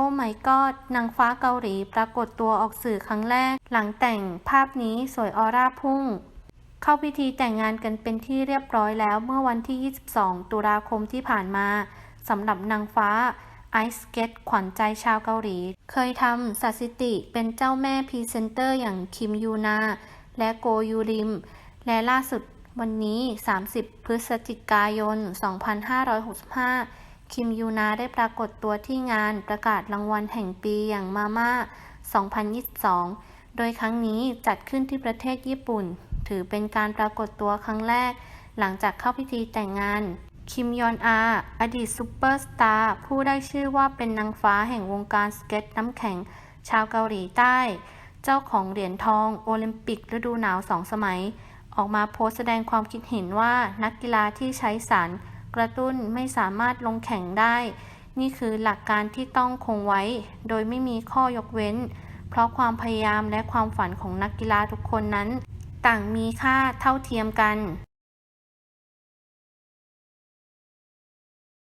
โอ้ไม่กอดนางฟ้าเกาหลีปรากฏตัวออกสื่อครั้งแรก หลังแต่งภาพนี้สวยออร่าพุ่ง เข้าพิธีแต่งงานกันเป็นที่เรียบร้อยแล้วเมื่อวันที่ 22 ตุลาคมที่ผ่านมาสำหรับนางฟ้าไอซ์เกตขวัญใจชาวเกาหลี เคยทำสถิติเป็นเจ้าแม่พรีเซนเตอร์อย่างคิมยูนา และโกยูริม และล่าสุดวันนี้ 30 พฤศจิกายน 2565 คิมยูนาได้ปรากฏตัวที่งานประกาศรางวัลแห่งปีอย่างมาม่า 2022 โดยครั้งนี้จัดขึ้นที่ประเทศญี่ปุ่น ถือเป็นการปรากฏตัวครั้งแรก หลังจากเข้าพิธีแต่งงาน คิมยอนอา อดีตซูเปอร์สตาร์ผู้ได้ชื่อว่าเป็นนางฟ้าแห่งวงการสเก็ตน้ำแข็ง ชาวเกาหลีใต้ เจ้าของเหรียญทองโอลิมปิกฤดูหนาวสองสมัย ออกมาโพสต์แสดงความคิดเห็นว่านักกีฬาที่ใช้สาร กระตุ้นไม่สามารถลงแข่งได้ นี่คือหลักการที่ต้องคงไว้ โดยไม่มีข้อยกเว้น เพราะความพยายามและความฝันของนักกีฬาทุกคนนั้น ต่างมีค่าเท่าเทียมกัน